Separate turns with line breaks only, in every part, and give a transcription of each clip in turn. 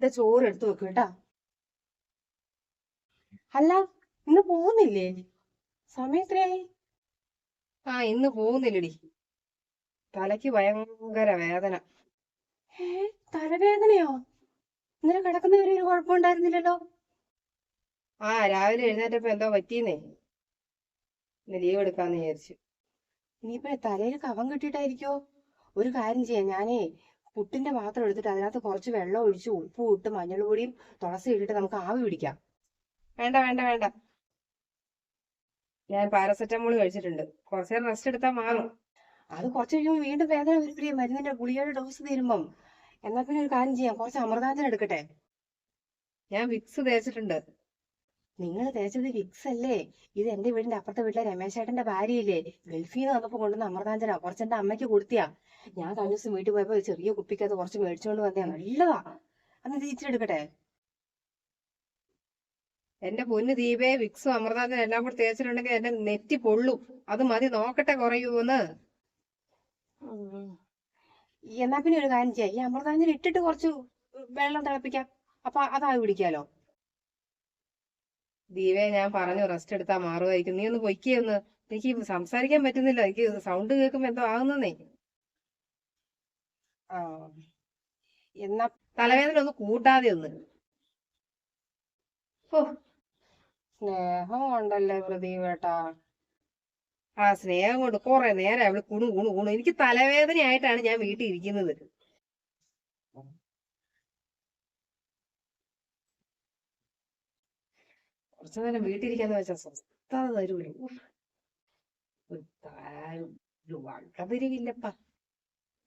ഇതാ ചോറ് എടുത്തു വെക്ക് കേട്ടാ അല്ല ഇന്ന് പോകുന്നില്ലേ? സമയം എത്രയായി?
ആ ഇന്ന് പോകുന്നില്ലടി. തലയ്ക്ക് ഭയങ്കര വേദന.
ഏ തലവേദനയോ? ഇന്നലെ കിടക്കുന്നവരെ ഒരു കുഴപ്പമുണ്ടായിരുന്നില്ലല്ലോ
ആ രാവിലെ എഴുന്നേറ്റപ്പോ എന്തോ പറ്റിയെന്നേ. ഇന്ന് ലീവ് എടുക്കാന്ന് വിചാരിച്ചു.
ഇനിയിപ്പോ തലയിൽ കവം കിട്ടിയിട്ടായിരിക്കോ? ഒരു കാര്യം ചെയ്യാം. ഞാനേ പുട്ടിന്റെ പാത്രം എടുത്തിട്ട് അതിനകത്ത് കുറച്ച് വെള്ളം ഒഴിച്ച് ഉപ്പും ഇട്ട് മഞ്ഞൾപൊടിയും തുളസി ഇട്ടിട്ട് നമുക്ക് ആവി പിടിക്കാം.
വേണ്ട വേണ്ട വേണ്ട. ഞാൻ പാരസെറ്റമോൾ കഴിച്ചിട്ടുണ്ട്. കുറച്ചു നേരം റെസ്റ്റ് എടുത്താൽ മാറും.
അത് കുറച്ച് കഴിയുമ്പോൾ വീണ്ടും വേദന വരും. മരുന്നിന്റെ ഗുളികയുടെ ഡോസ് തീരുമ്പം. എന്നാ പിന്നെ ഒരു കാര്യം ചെയ്യാം. കുറച്ച് അമൃതാഞ്ജനം എടുക്കട്ടെ.
ഞാൻ വിക്സ് തേച്ചിട്ടുണ്ട്.
നിങ്ങൾ തേച്ചത് വിക്സ് അല്ലേ ഇത് എന്റെ വീടിന്റെ അപ്പുറത്തെ വീട്ടിലെ രമേശ് ചേട്ടന്റെ ഭാര്യയില്ലേ? ഗൾഫിൽ നിന്ന് വന്നപ്പോ കൊണ്ടുവന്ന അമൃതാഞ്ജന കുറച്ച് എന്റെ അമ്മയ്ക്ക് കൊടുത്തിയാ. ഞാൻ കഴിഞ്ഞ ദിവസം വീട്ടിൽ പോയപ്പോൾ ചെറിയ കുപ്പിക്കകത്ത് കുറച്ച് മേടിച്ചുകൊണ്ട് വന്നേ നല്ലതാ. അന്ന് ഇത് ഇച്ചിരി എടുക്കട്ടെ?
എന്റെ പൊന്ന് ദീപേ വിക്സും അമൃതാഞ്ജനും എല്ലാം കൂടി തേച്ചിട്ടുണ്ടെങ്കിൽ എന്റെ നെറ്റി പൊള്ളും. അത് മതി നോക്കട്ടെ കുറയൂന്ന്.
എന്നാ പിന്നെ ഒരു കാര്യം ചെയ്യാം. ഈ അമൃതാഞ്ജന ഇട്ടിട്ട് കുറച്ച് വെള്ളം തിളപ്പിക്കാം. അപ്പൊ അതായി പിടിക്കാലോ?
ദീപേ ഞാൻ പറഞ്ഞു റെസ്റ്റ് എടുത്താൽ മാറുമായിരിക്കും. നീ ഒന്ന് പൊയ്ക്കേ ഒന്ന്. എനിക്ക് സംസാരിക്കാൻ പറ്റുന്നില്ല. എനിക്ക് സൗണ്ട് കേൾക്കുമ്പോ എന്തോ ആകുന്നേ
എന്നാ
തലവേദന ഒന്ന് കൂട്ടാതെ ഒന്ന്.
സ്നേഹം കൊണ്ടല്ലേ പ്രദീപേട്ടാ
ആ സ്നേഹം കൊണ്ട് കുറെ നേരം അവൾ കുണു കുണു കുണു. എനിക്ക് തലവേദനയായിട്ടാണ് ഞാൻ വീട്ടിൽ ഇരിക്കുന്നത്. കുറച്ചു നേരം വീട്ടിലിരിക്കാന്ന് വെച്ചാൽ സ്വസ്ഥത തരൂല. ഒരു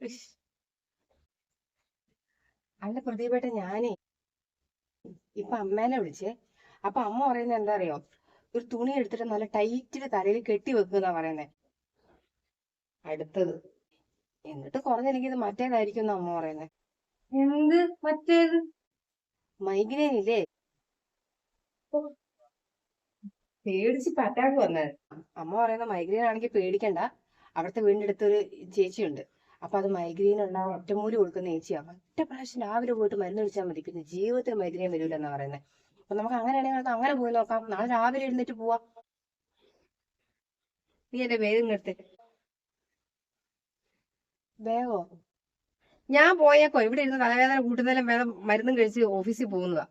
ഒരു
അല്ല പ്രദീപേട്ട ഞാനേ ഇപ്പൊ അമ്മേനെ വിളിച്ചേ. അപ്പൊ അമ്മ പറയുന്നത് എന്താ അറിയോ ഒരു തുണി എടുത്തിട്ട് നല്ല ടൈറ്റിൽ തലയിൽ കെട്ടി വെക്കുന്ന പറയുന്നേ.
അടുത്തത്.
എന്നിട്ട് കുറഞ്ഞെനിക്ക് ഇത് മറ്റേതായിരിക്കും അമ്മ പറയുന്നേ.
എന്ത്? മറ്റേത്?
മൈഗ്രെയിൻ ഇല്ലേ
പേടിച്ച് പറ്റാക്ക് വന്നത്
അമ്മ പറയുന്ന മൈഗ്രെയിൻ ആണെങ്കിൽ പേടിക്കണ്ട. അവിടുത്തെ വീടിന്റെ ഒരു ചേച്ചിയുണ്ട്. അപ്പൊ അത് മൈഗ്രെയിൻ ഉള്ള ഒറ്റമൂലി കൊടുക്കുന്ന ചേച്ചിയാ. ഒറ്റ പ്രാവശ്യം രാവിലെ പോയിട്ട് മരുന്ന് കഴിച്ചാൽ മതി. പിന്നെ ജീവിതത്തിൽ മൈഗ്രെയിൻ വരില്ല എന്നാ പറയുന്നത് അപ്പൊ നമുക്ക് അങ്ങനെയാണെങ്കിൽ അങ്ങനെ പോയി നോക്കാം. നാളെ രാവിലെ എഴുന്നേറ്റ് പോവാം.
നീ എന്റെ വേഗം എടുത്ത്.
വേഗോ
ഞാൻ പോയേക്കോ. ഇവിടെ ഇരുന്ന് തലവേദന കൂട്ടുന്നതിലും വേദം മരുന്നും കഴിച്ച് ഓഫീസിൽ പോകുന്നതാ.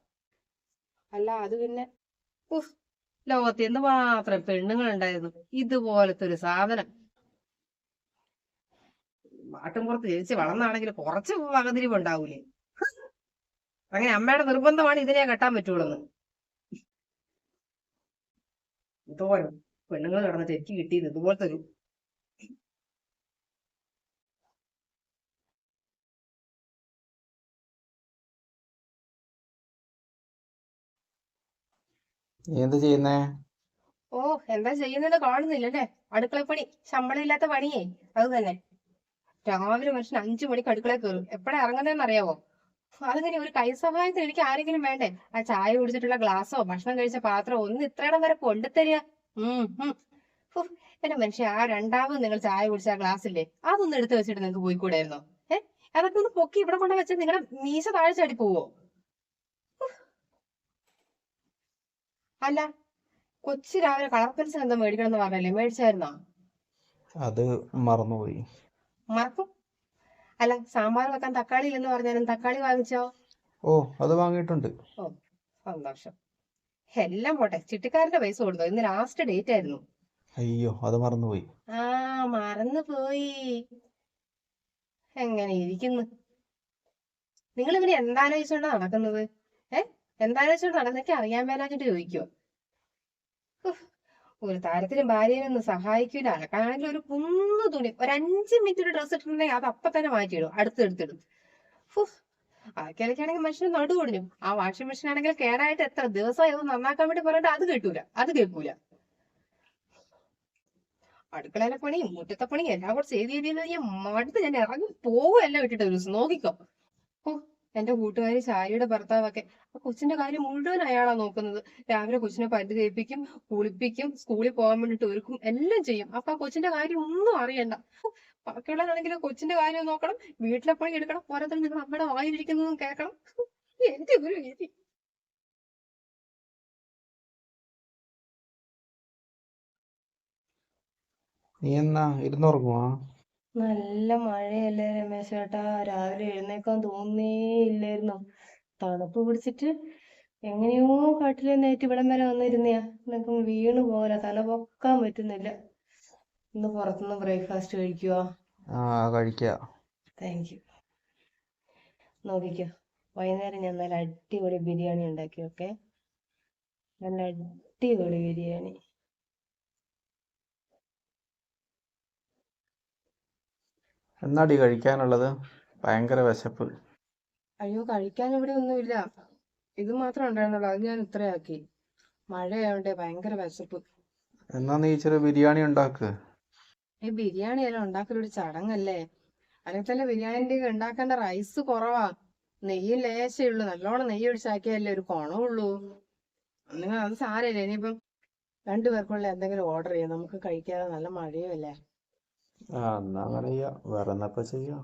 അല്ല അത് പിന്നെ
ഉഫ്, എന്ന് മാത്രം പെണ്ണുങ്ങൾ ഉണ്ടായിരുന്നു ഇതുപോലത്തെ ഒരു സാധനം. നാട്ടിൻപുറത്ത് ജനിച്ച് വളർന്നാണെങ്കിൽ കുറച്ച് വകതിരിവ് ഉണ്ടാവൂലേ അങ്ങനെ അമ്മയുടെ നിർബന്ധമാണ് ഇതിനെ കെട്ടാൻ പറ്റുള്ളൂ ഇതുപോലെ പെണ്ണുങ്ങൾ കിടന്നിട്ട് എനിക്ക് കിട്ടിയത് ഇതുപോലത്തെ ഒരു
എന്ത് ചെയ്യുന്നേ?
ഓ എന്താ ചെയ്യുന്നത് കാണുന്നില്ലല്ലേ? അടുക്കളപ്പണി ശമ്പളം ഇല്ലാത്ത പണിയേ. അത് തന്നെ. രാവിലെ മനുഷ്യൻ അഞ്ചു മണിക്ക് അടുക്കള കയറും. എപ്പോഴാ ഇറങ്ങുന്നതെന്ന് അറിയാവോ? അതിങ്ങനെ ഒരു കൈസഹായത്തിന് എനിക്ക് ആരെങ്കിലും വേണ്ടേ? ആ ചായ കുടിച്ചിട്ടുള്ള ഗ്ലാസോ ഭക്ഷണം കഴിച്ച പാത്രമോ ഒന്ന് ഇത്രയിടം വരെ കൊണ്ടുതരിക എന്റെ മനുഷ്യ ആ രണ്ടാമത് നിങ്ങൾ ചായ കുടിച്ച ആ ഗ്ലാസ് ഇല്ലേ അതൊന്ന് എടുത്തു വെച്ചിട്ട് നിങ്ങൾക്ക് പോയിക്കൂടായിരുന്നോ? ഏഹ് അതൊക്കെ ഒന്ന് പൊക്കി ഇവിടെ കൊണ്ട് നിങ്ങളുടെ മീശ താഴെ ചാടി പോവോ? അല്ല കൊച്ചു രാവിലെ കളർ പെൻസിൽ എന്താ മേടിക്കണം എന്ന് പറഞ്ഞല്ലേ? മേടിച്ചായിരുന്നോ?
അത് മറന്നുപോയി.
മറക്കും. അല്ല സാമ്പാർ വെക്കാൻ തക്കാളി ഇല്ലെന്ന് പറഞ്ഞാലും തക്കാളി വാങ്ങിച്ചോ?
ഓ അത് വാങ്ങിയിട്ടുണ്ട്.
ഓ സന്തോഷം. എല്ലാം പോട്ടെ ചിട്ടിക്കാരന്റെ പൈസ കൊടുത്തോ? ഇന്ന് ലാസ്റ്റ് ഡേറ്റ് ആയിരുന്നു.
അയ്യോ അത് മറന്നുപോയി.
ആ മറന്നുപോയി. എങ്ങനെ ഇരിക്കുന്നു? നിങ്ങൾ ഇവന് എന്താലോചിച്ചോണ്ടാ നടക്കുന്നത്? ഏ വെച്ചാൽ നടന്നൊക്കെ അറിയാൻ മേലാഞ്ഞിട്ട് ചോദിക്കോ ഉഫ്, ഒരു താരത്തിനും ഭാര്യനൊന്നും സഹായിക്കൂല അലക്കാനാണെങ്കിൽ ഒരു കുന്ന് തുണി ഒരു അഞ്ച് മിനിറ്റ് ഡ്രസ്സ് ഇട്ടിട്ടുണ്ടെങ്കിൽ അത് അപ്പൊ തന്നെ മാറ്റിയിടും അടുത്തെടുത്തിടും അതൊക്കെയാണെങ്കിൽ മനുഷ്യന് നടു കൊടുക്കും ആ വാഷിംഗ് മെഷീൻ ആണെങ്കിൽ കേടായിട്ട് എത്ര ദിവസം അത് നന്നാക്കാൻ വേണ്ടി പറഞ്ഞിട്ട് അത് കേട്ടൂല അത് കേൾക്കൂല അടുക്കളയിലെ പണി മുറ്റത്തെ പണി എല്ലാം കൂടെ ചെയ്ത് ചെയ്ത് ഞാൻ മടുത്ത് ഞാൻ ഇറങ്ങി പോകുമല്ല വിട്ടിട്ട് ഒരു ദിവസം. നോക്കിക്കോ. ഓ എന്റെ കൂട്ടുകാരി ശാരിയുടെ ഭർത്താവൊക്കെ. ആ കൊച്ചിന്റെ കാര്യം മുഴുവൻ അയാളാ നോക്കുന്നത്. രാവിലെ കൊച്ചിനെ പല്ല് തേപ്പിക്കും കുളിപ്പിക്കും സ്കൂളിൽ പോകാൻ വേണ്ടിട്ട് ഒരുക്കും എല്ലാം ചെയ്യും. അപ്പൊ ആ കൊച്ചിന്റെ കാര്യം ഒന്നും അറിയണ്ട. ബാക്കിയുള്ളതാണെങ്കിൽ കൊച്ചിന്റെ കാര്യം നോക്കണം വീട്ടിലെ പണി എടുക്കണം ഓരോരുത്തരും നിങ്ങൾ അമ്മയുടെ വായിരിക്കുന്നതും കേൾക്കണം. എന്റെ ഒരു രീതി.
നീ എന്നാ ഇരുന്നുറങ്ങുവാ
നല്ല മഴയല്ലേ രമേശ് ചേട്ടാ. രാവിലെ എഴുന്നേക്കാൻ തോന്നുന്നേ ഇല്ലായിരുന്നു. തണുപ്പ് പിടിച്ചിട്ട് എങ്ങനെയോ കാട്ടിൽ നേരിട്ട് ഇവിടം വരെ വന്നിരുന്നയാ. നിനക്കും വീണ് പോലെ തല പൊക്കാൻ പറ്റുന്നില്ല. ഇന്ന് പുറത്തുനിന്ന് ബ്രേക്ക്ഫാസ്റ്റ് കഴിക്കുവോ?
ആ കഴിക്കാം.
Thank you. നോക്കിക്കോ. വൈകുന്നേരം ഞാൻ നല്ല അടിപൊളി ബിരിയാണി ഉണ്ടാക്കി ഓക്കെ? നല്ല അടിപൊളി ബിരിയാണി.
എന്നാടി കഴിക്കാനുള്ളത്? ഭയങ്കര വിശപ്പ്.
അയ്യോ കഴിക്കാൻ ഇവിടെ ഒന്നുമില്ല. ഇത് മാത്രം ഉണ്ടായിരുന്നുള്ളൂ. അത് ഞാൻ ഇത്രയാക്കി. മഴയായോണ്ടേ ഭയങ്കര വിശപ്പ്.
എന്നാ നീ ഇച്ചിരി ബിരിയാണി ഉണ്ടാക്ക്.
ഈ ബിരിയാണി എല്ലാം ഉണ്ടാക്കലൊരു ചടങ്ങല്ലേ? അല്ലെങ്കിൽ തന്നെ ബിരിയാണിന്റെ ഉണ്ടാക്കേണ്ട റൈസ് കുറവാ. നെയ്യ് ലേശേ ഉള്ളൂ. നല്ലോണം നെയ്യ് ഒഴിച്ചാക്കിയല്ലേ ഒരു കുണവുള്ളൂ. നിങ്ങൾ അത് സാരമില്ല. ഇനിയിപ്പം രണ്ടുപേർക്കുള്ള എന്തെങ്കിലും ഓർഡർ ചെയ്യാം. നമുക്ക് കഴിക്കാതെ നല്ല മഴയും അല്ലേ
ആ എന്നാ അങ്ങനെ ചെയ്യാം വേറെ എന്നപ്പോ ചെയ്യാം?